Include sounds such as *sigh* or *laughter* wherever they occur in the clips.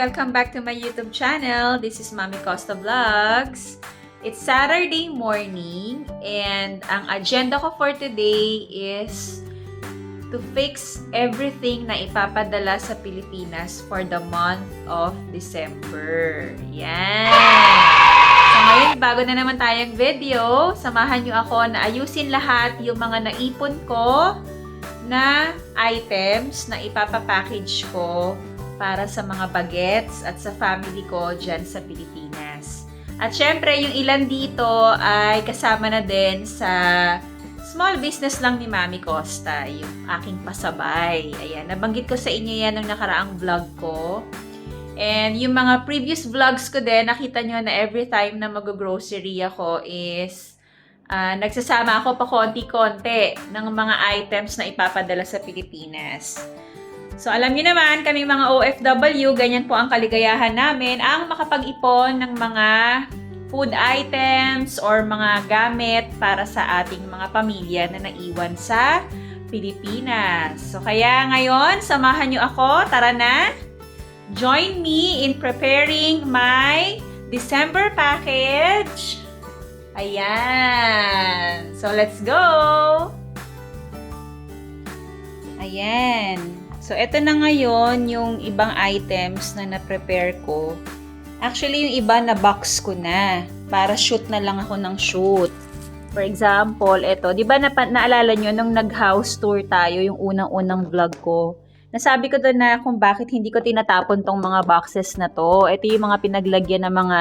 Welcome back to my YouTube channel. This is Mami Costa Vlogs. It's Saturday morning and ang agenda ko for today is to fix everything na ipapadala sa Pilipinas for the month of December. Yan! So ngayon, bago na naman tayong video, samahan nyo ako na ayusin lahat yung mga naipon ko na items na ipapapackage ko para sa mga bagets at sa family ko dyan sa Pilipinas. At syempre, yung ilan dito ay kasama na din sa small business lang ni Mami Costa, yung aking pasabay. Ayan, nabanggit ko sa inyo yan nung nakaraang vlog ko. And yung mga previous vlogs ko din, nakita nyo na every time na mag-grocery ako is ah, nagsasama ako pa konti-konti ng mga items na ipapadala sa Pilipinas. So, alam niyo naman, kami mga OFW, ganyan po ang kaligayahan namin, ang makapag-ipon ng mga food items or mga gamit para sa ating mga pamilya na naiwan sa Pilipinas. So, kaya ngayon, samahan niyo ako. Tara na! Join me in preparing my December package. Ayan. So, let's go! Ayan. So, ito na ngayon yung ibang items na na-prepare ko. Actually, yung iba na box ko na. Para shoot na lang ako ng shoot. For example, ito. Di ba na, naalala nyo nung nag-house tour tayo, yung unang-unang vlog ko? Nasabi ko doon na kung bakit hindi ko tinatapon tong mga boxes na to. Ito yung mga pinaglagyan ng mga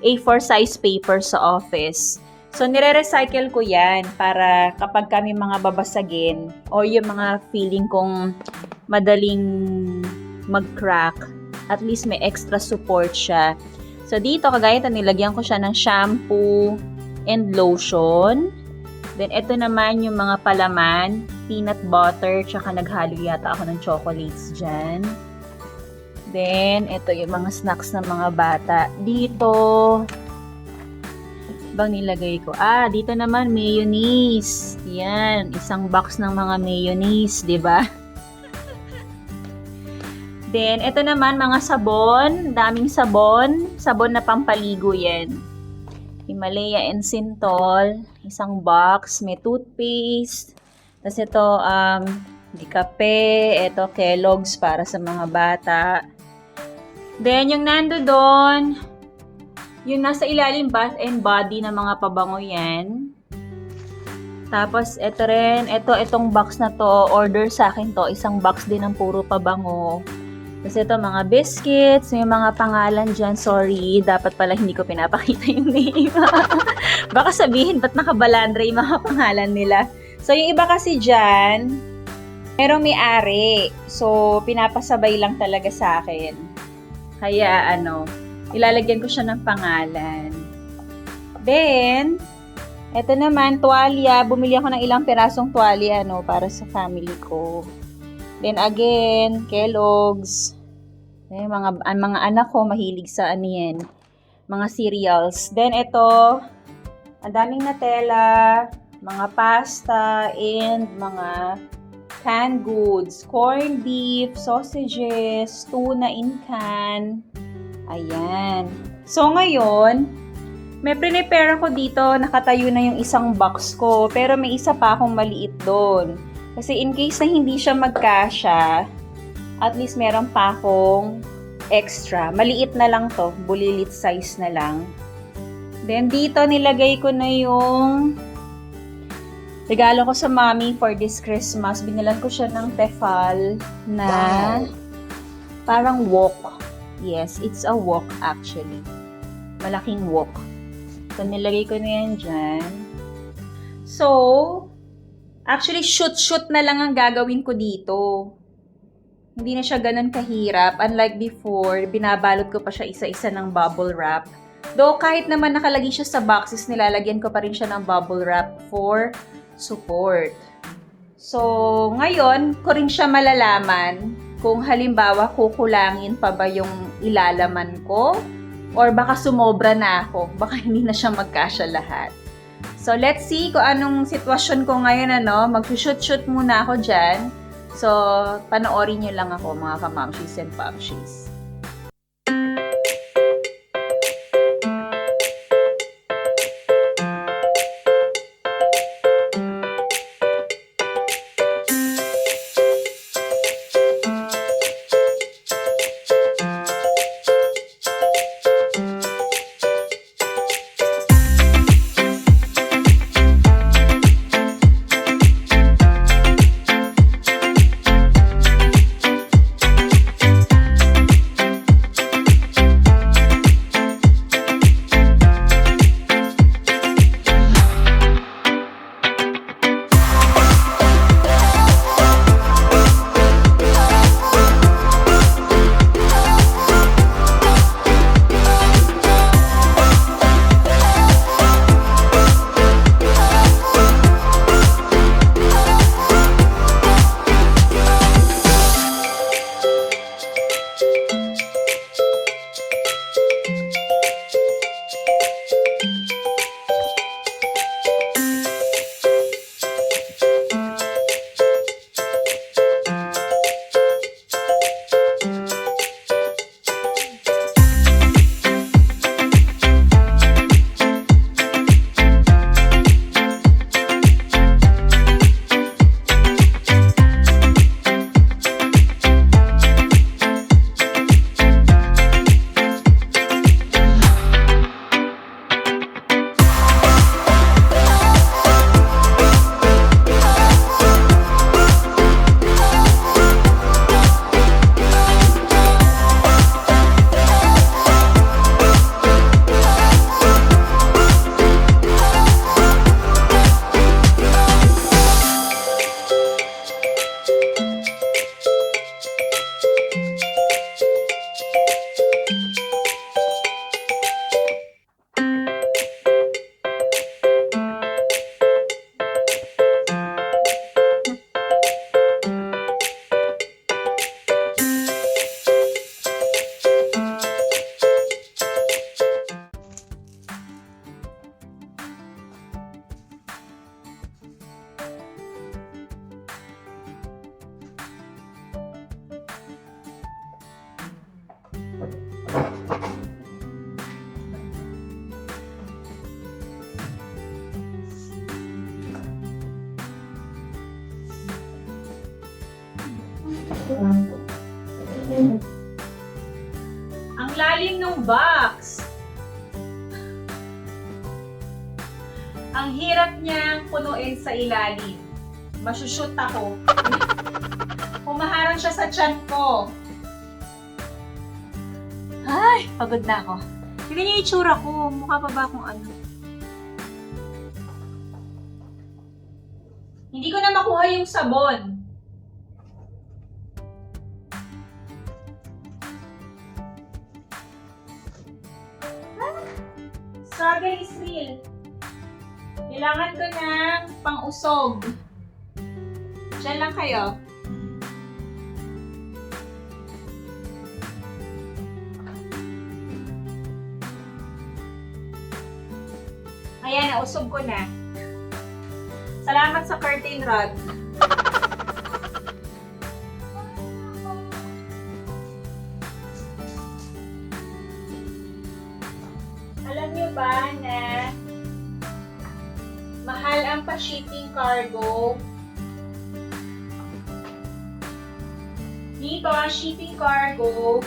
A4 size paper sa office. So, nire-recycle ko yan para kapag kami mga babasagin o yung mga feeling kong madaling mag-crack, at least may extra support siya. So, dito, kagaya ito, nilagyan ko siya ng shampoo and lotion. Then, ito naman yung mga palaman, peanut butter, tsaka naghalo yata ako ng chocolates dyan. Then, ito yung mga snacks ng mga bata. Dito, bang nilagay ko? Ah, dito naman mayonnaise. Yan, isang box ng mga mayonnaise, 'di ba? *laughs* Then, ito naman mga sabon, daming sabon, sabon na pampaligo 'yan. Himalaya and Sintol, isang box, may toothpaste. Tapos ito, um, di kape, ito Kellogg's para sa mga bata. Then, yung nando doon, yung nasa ilalim, bath and body na mga pabango yan. Tapos, ito rin, ito, itong box na to, order sa akin to, isang box din ng puro pabango. Tapos ito, mga biscuits, may mga pangalan dyan, sorry, dapat pala hindi ko pinapakita yung name. *laughs* Baka sabihin, ba't nakabalandra yung mga pangalan nila? So, yung iba kasi dyan, merong may-ari. So, pinapasabay lang talaga sa akin. Kaya, ano, ilalagyan ko siya ng pangalan. Then, eto naman, tuwalya. Bumili ako ng ilang pirasong tuwalya, no, para sa family ko. Then again, Kellogg's. Eh, mga, ang mga anak ko, mahilig sa ano yan, mga cereals. Then ito, ang daming Nutella, mga pasta, and mga canned goods. Corned beef, sausages, tuna in can, Ayan. So, ngayon, may prepare ako dito, nakatayo na yung isang box ko, pero may isa pa akong maliit doon. Kasi in case na hindi siya magkasya, at least meron pa akong extra. Maliit na lang to, bulilit size na lang. Then, dito nilagay ko na yung regalo ko sa mommy for this Christmas. Binilan ko siya ng tefal na parang wok. Yes, it's a wok actually. Malaking wok. So, nilagay ko na yan dyan. So, actually, shoot-shoot na lang ang gagawin ko dito. Hindi na siya ganun kahirap. Unlike before, binabalot ko pa siya isa-isa ng bubble wrap. Though, kahit naman nakalagay siya sa boxes, nilalagyan ko pa rin siya ng bubble wrap for support. So, ngayon, ko rin siya malalaman kung halimbawa kukulangin pa ba yung ilalaman ko or baka sumobra na ako, baka *laughs* hindi na siya magkasya lahat. So, let's see kung anong sitwasyon ko ngayon, ano. Mag-shoot-shoot muna ako dyan. So, panoorin nyo lang ako, mga kamamshis and pamshis. Ang lalim ng box. Ang hirap niyang punuin sa ilalim. Masushoot ako. Humaharang siya sa tiyan ko. Ay, pagod na ako. Tignan niyo yung itsura ko. Mukha pa ba akong ano? Hindi ko na makuha yung sabon. Struggle is real. Kailangan ko ng pang-usog. Diyan lang kayo. Ayan, nausog ko na. Salamat sa curtain rod. Mahal ang pa-shipping cargo? Dito ang shipping cargo,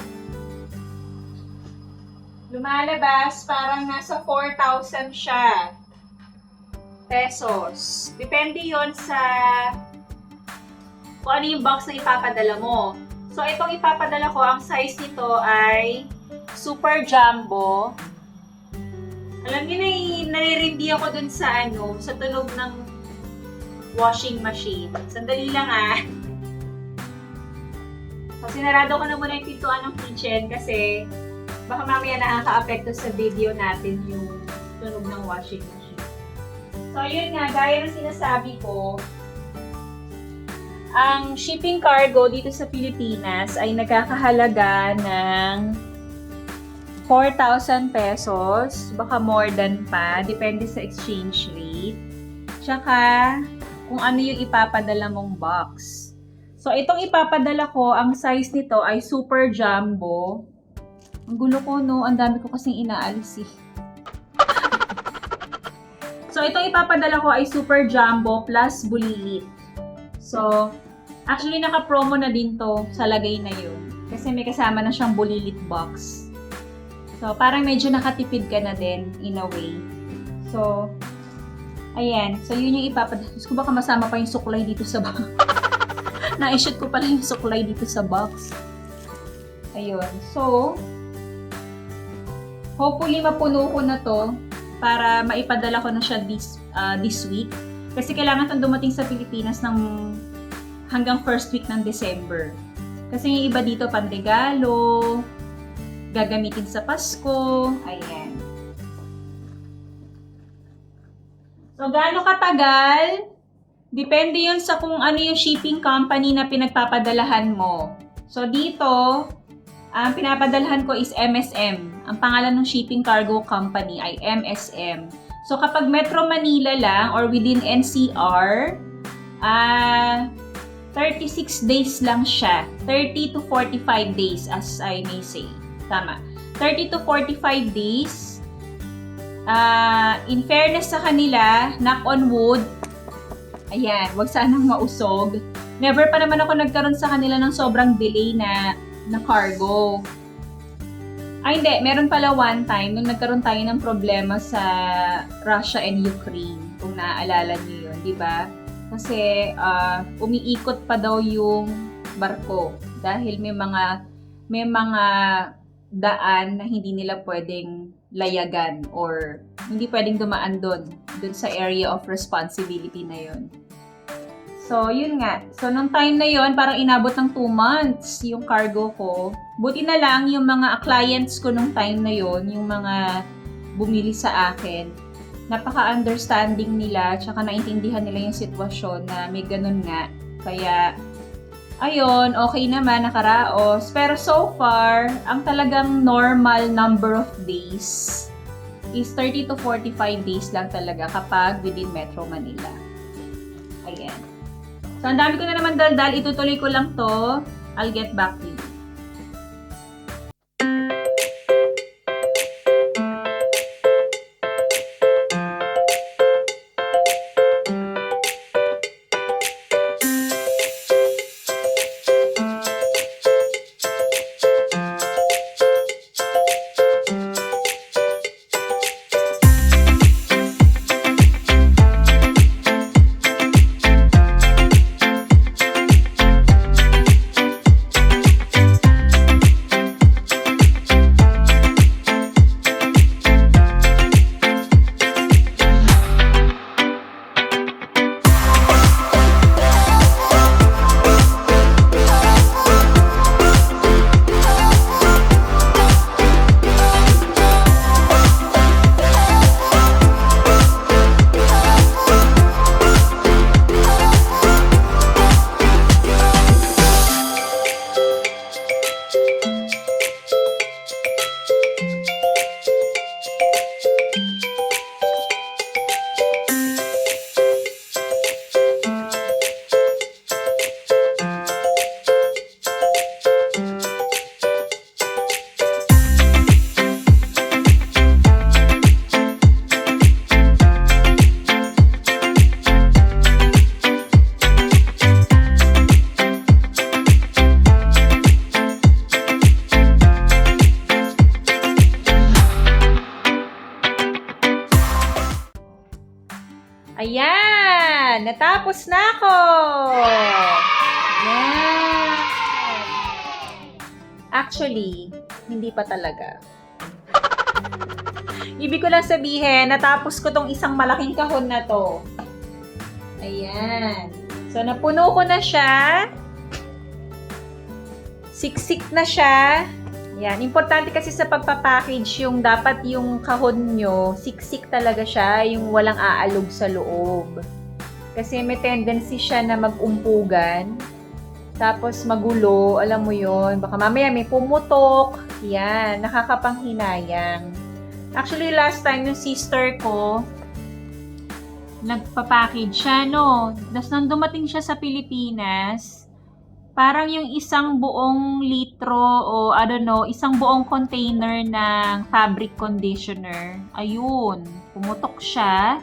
lumalabas parang nasa 4,000 siya pesos. Depende yon sa kung ano yung box na ipapadala mo. So, itong ipapadala ko, ang size nito ay super jumbo. Alam niyo na, naririndi ako dun sa ano, sa tunog ng washing machine. Sandali lang ah. So, sinarado ko na muna yung pintuan ng kitchen kasi baka mamaya nakaka-apekto sa video natin yung tunog ng washing machine. So, yun nga, gaya ng sinasabi ko, ang shipping cargo dito sa Pilipinas ay nagkakahalaga ng 4,000 pesos, baka more than pa, depende sa exchange rate. Tsaka, kung ano yung ipapadala mong box. So, itong ipapadala ko, ang size nito ay super jumbo. Ang gulo ko, no? Ang dami ko kasing inaalis, *laughs* eh. So, itong ipapadala ko ay super jumbo plus bulilit. So, actually naka-promo na din to sa lagay na yun. Kasi may kasama na siyang bulilit box. So, parang medyo nakatipid ka na din in a way. So, ayan. So, yun yung ipapadala. Diyos ko baka masama pa yung suklay dito sa box. *laughs* Na-shoot ko pala yung suklay dito sa box. Ayun. So, hopefully mapuno ko na to para maipadala ko na siya this, uh, this week. Kasi kailangan itong dumating sa Pilipinas ng hanggang first week ng December. Kasi yung iba dito panregalo, gagamitin sa Pasko, ayan. So, gaano katagal? Depende yun sa kung ano yung shipping company na pinagpapadalahan mo. So, dito, ang pinapadalhan ko is MSM. Ang pangalan ng shipping cargo company ay MSM. So, kapag Metro Manila lang or within NCR, ah 36 days lang siya. 30 to 45 days as I may say. Tama. 30 to 45 days. Ah, in fairness sa kanila, knock on wood, ayan, wag sanang mausog. Never pa naman ako nagkaroon sa kanila ng sobrang delay na na cargo. Ay, hindi. Meron pala one time nung nagkaroon tayo ng problema sa Russia and Ukraine. Kung naaalala niyo yun, di ba? Kasi uh, umiikot pa daw yung barko dahil may mga may mga daan na hindi nila pwedeng layagan or hindi pwedeng dumaan doon, doon sa area of responsibility na yun. So, yun nga. So, nung time na yon parang inabot ng 2 months yung cargo ko. Buti na lang yung mga clients ko nung time na yon yung mga bumili sa akin, napaka-understanding nila, tsaka naintindihan nila yung sitwasyon na may ganun nga. Kaya, ayun, okay naman, nakaraos. Pero so far, ang talagang normal number of days is 30 to 45 days lang talaga kapag within Metro Manila. Ayan. So, ang dami ko na naman daldal. Itutuloy ko lang to. I'll get back to you. Natapos na ako! Yan! Actually, hindi pa talaga. Ibig ko lang sabihin, natapos ko tong isang malaking kahon na to. Ayan. So, napuno ko na siya. Siksik na siya. Yan. Importante kasi sa pagpapackage yung dapat yung kahon nyo, siksik talaga siya, yung walang aalog sa loob. Kasi may tendency siya na mag-umpugan. Tapos magulo, alam mo yon Baka mamaya may pumutok. Yan, nakakapanghinayang. Actually, last time yung sister ko, nagpa-package siya, no? Tapos nang dumating siya sa Pilipinas, parang yung isang buong litro o I don't know, isang buong container ng fabric conditioner. Ayun, pumutok siya.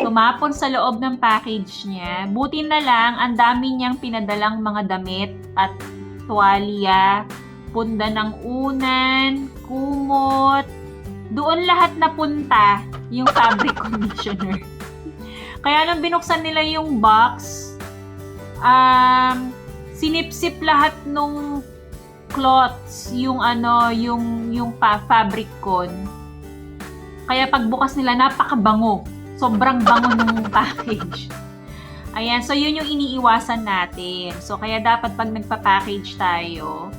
Tumapon sa loob ng package niya. Buti na lang, ang dami niyang pinadalang mga damit at tuwalya, punda ng unan, kumot. Doon lahat napunta yung fabric *laughs* conditioner. Kaya nung binuksan nila yung box, um, sinipsip lahat nung cloths, yung ano, yung, yung pa, fabric con. Kaya pagbukas nila, napakabango. Sobrang bango nung *laughs* package. Ayan, so yun yung iniiwasan natin. So kaya dapat pag nagpa-package tayo,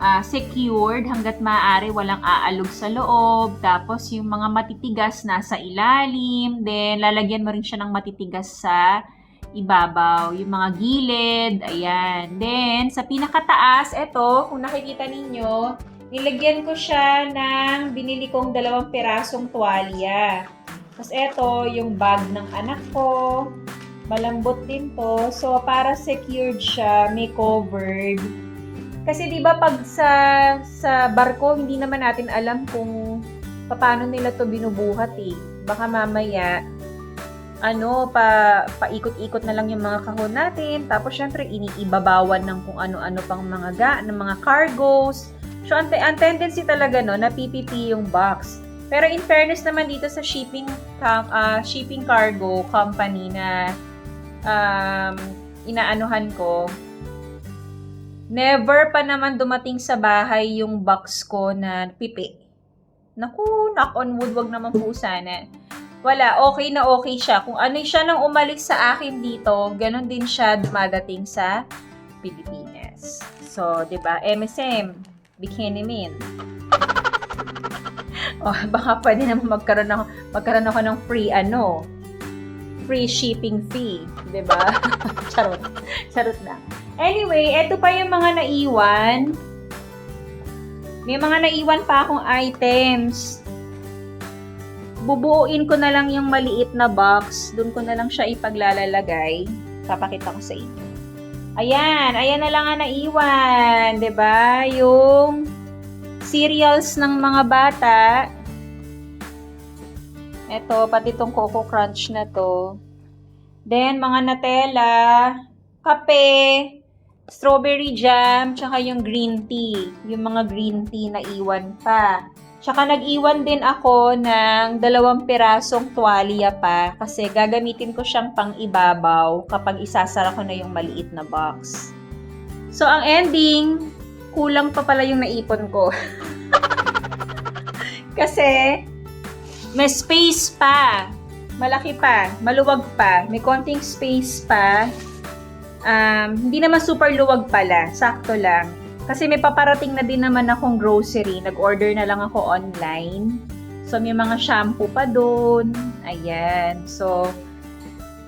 ah, secured hanggat maaari walang aalog sa loob. Tapos yung mga matitigas nasa ilalim. Then lalagyan mo rin siya ng matitigas sa ibabaw. Yung mga gilid, ayan. Then sa pinakataas, eto, kung nakikita ninyo, nilagyan ko siya ng binili kong dalawang pirasong tuwalya. Tapos eto, yung bag ng anak ko. Malambot din to. So, para secured siya, may covered. Kasi 'di ba pag sa sa barko hindi naman natin alam kung paano nila 'to binubuhat eh. Baka mamaya ano pa paikot-ikot na lang yung mga kahon natin tapos syempre iniibabawan ng kung ano-ano pang mga ga, ng mga cargos. So ang, ang tendency talaga no na PPP yung box. Pero in fairness naman dito sa shipping ah, shipping cargo company na um, inaanuhan ko, Never pa naman dumating sa bahay yung box ko na pipi. Naku, knock on wood, wag naman po sana. Wala, okay na okay siya. Kung ano siya nang umalis sa akin dito, ganun din siya dumadating sa Pilipinas. So, 'di ba? MSM, Bikini Min. *laughs* oh, baka pwede naman magkaroon ako, magkaroon ako ng free ano, free shipping fee, 'di ba? *laughs* Charot. Charot lang. Anyway, eto pa yung mga naiwan. May mga naiwan pa akong items. Bubuuin ko na lang yung maliit na box. Doon ko na lang siya ipaglalalagay. Papakita ko sa inyo. Ayan, ayan na lang ang naiwan, 'di ba? Yung cereals ng mga bata. Ito, pati tong Coco Crunch na to. Then, mga Nutella, kape, strawberry jam, tsaka yung green tea. Yung mga green tea na iwan pa. Tsaka nag-iwan din ako ng dalawang pirasong tuwalya pa kasi gagamitin ko siyang pang ibabaw kapag isasara ko na yung maliit na box. So, ang ending, kulang pa pala yung naipon ko. *laughs* kasi, may space pa. Malaki pa. Maluwag pa. May konting space pa. Um, hindi naman super luwag pala. Sakto lang. Kasi may paparating na din naman akong grocery. Nag-order na lang ako online. So, may mga shampoo pa doon. Ayan. So,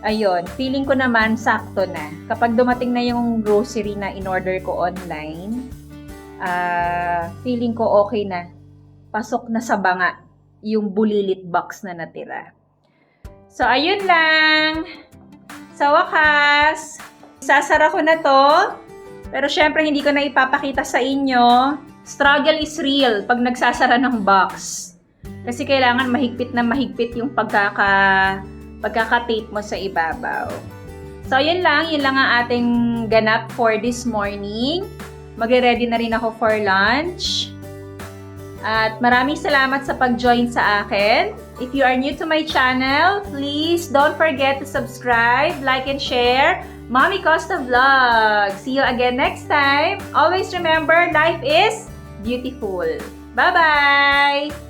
ayun. Feeling ko naman sakto na. Kapag dumating na yung grocery na in-order ko online, ah feeling ko okay na. Pasok na sa banga yung bulilit box na natira. So, ayun lang. Sa wakas, sasara ko na to. Pero syempre, hindi ko na ipapakita sa inyo. Struggle is real pag nagsasara ng box. Kasi kailangan mahigpit na mahigpit yung pagkaka, pagkaka-tape mo sa ibabaw. So, yun lang. Yun lang ang ating ganap for this morning. Magre-ready na rin ako for lunch. At maraming salamat sa pag-join sa akin. If you are new to my channel, please don't forget to subscribe, like, and share Mommy Costa Vlog. See you again next time. Always remember, life is beautiful. Bye-bye!